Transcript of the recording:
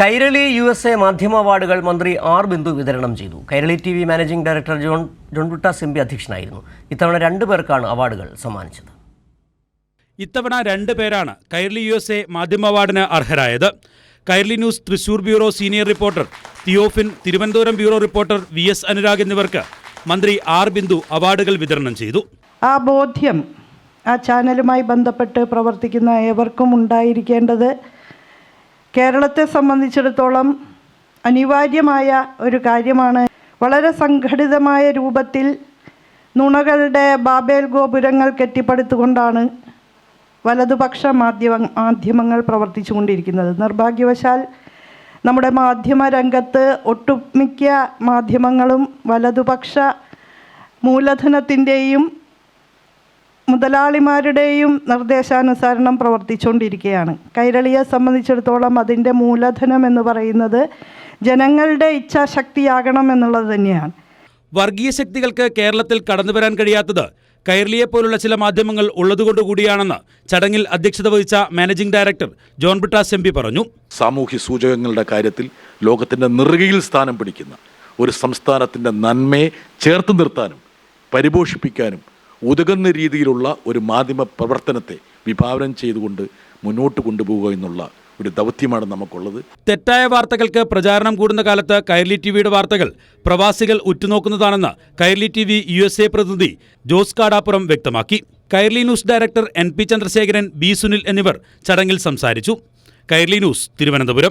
Kairali U S A മാധ്യമ അവാർഡുകൾ മന്ത്രി ആർ ബിന്ദു വിതരണം ചെയ്തു. Kairali T V managing director John ജോൺകുട്ട സിംബി അധ്യക്ഷനായിരുന്നു. ഇത്തവണ രണ്ടു പേർക്കാണ് അവാർഡുകൾ സമ്മാനിച്ചത്. ഇത്തവണ രണ്ട് പേരാണ് കൈരളി യു എസ് എ മാധ്യമ അവാർഡിന് അർഹരായത്. Kairali news Thrissur bureau senior reporter Theophin Thiruvananthapuram bureau reporter V S Anurag എന്നിവർക്ക് മന്ത്രി ആർ ബിന്ദു അവാർഡുകൾ വിതരണം ചെയ്തു. ആ ബോധ്യം ആ ചാനലുമായി ബന്ധപ്പെട്ട് പ്രവർത്തിക്കുന്ന ഏവർക്കും ഉണ്ടായിരിക്കേണ്ടത് കേരളത്തെ സംബന്ധിച്ചിടത്തോളം അനിവാര്യമായ ഒരു കാര്യമാണ്. വളരെ സംഘടിതമായ രൂപത്തിൽ നുണകളുടെ ബാബേൽ ഗോപുരങ്ങൾ കെട്ടിപ്പടുത്തുകൊണ്ടാണ് വലതുപക്ഷ മാധ്യമ മാധ്യമങ്ങൾ പ്രവർത്തിച്ചു കൊണ്ടിരിക്കുന്നത് നിർഭാഗ്യവശാൽ നമ്മുടെ മാധ്യമ രംഗത്ത് ഒട്ടുമിക്ക മാധ്യമങ്ങളും വലതുപക്ഷ മൂലധനത്തിന്റെയും മുതലാളിമാരുടെയും നിർദ്ദേശാനുസരണം പ്രവർത്തിച്ചുകൊണ്ടിരിക്കുകയാണ്. കൈരളിയെ സംബന്ധിച്ചിടത്തോളം അതിന്റെ മൂലധനം എന്ന് പറയുന്നത് ജനങ്ങളുടെ ഇച്ഛാശക്തിയാകണം എന്നുള്ളത് തന്നെയാണ്. വർഗീയ ശക്തികൾക്ക് കേരളത്തിൽ കടന്നുവരാൻ കഴിയാത്തത് കൈരളിയെ പോലുള്ള ചില മാധ്യമങ്ങൾ ഉള്ളതുകൊണ്ട് കൂടിയാണെന്ന് ചടങ്ങിൽ അധ്യക്ഷത വഹിച്ച managing director John Brittas M P പറഞ്ഞു. സാമൂഹ്യ സൂചകങ്ങളുടെ കാര്യത്തിൽ ലോകത്തിന്റെ നെറുകയിൽ സ്ഥാനം പിടിക്കുന്ന ഒരു സംസ്ഥാനത്തിന്റെ നന്മയെ ചേർത്ത് നിർത്താനും പരിപോഷിപ്പിക്കാനും ഉതകുന്ന രീതിയിലുള്ള ഒരു മാധ്യമ പ്രവർത്തനത്തെ വിഭാവനം ചെയ്തുകൊണ്ട് മുന്നോട്ട് കൊണ്ടുപോവുക എന്നുള്ള ഒരു ദൗത്യമാണ് നമുക്കുള്ളത്. തെറ്റായ വാർത്തകൾക്ക് പ്രചാരണം കൂടുന്ന കാലത്ത് കൈർലി ടിവിയുടെ വാർത്തകൾ പ്രവാസികൾ ഉറ്റുനോക്കുന്നതാണെന്ന് Kairali T V U S A പ്രതിനിധി ജോസ് കാടാപ്പുറം വ്യക്തമാക്കി. Kairali news director N P Chandrasekharan B Sunil എന്നിവർ ചടങ്ങിൽ സംസാരിച്ചു. കൈർലി ന്യൂസ് തിരുവനന്തപുരം.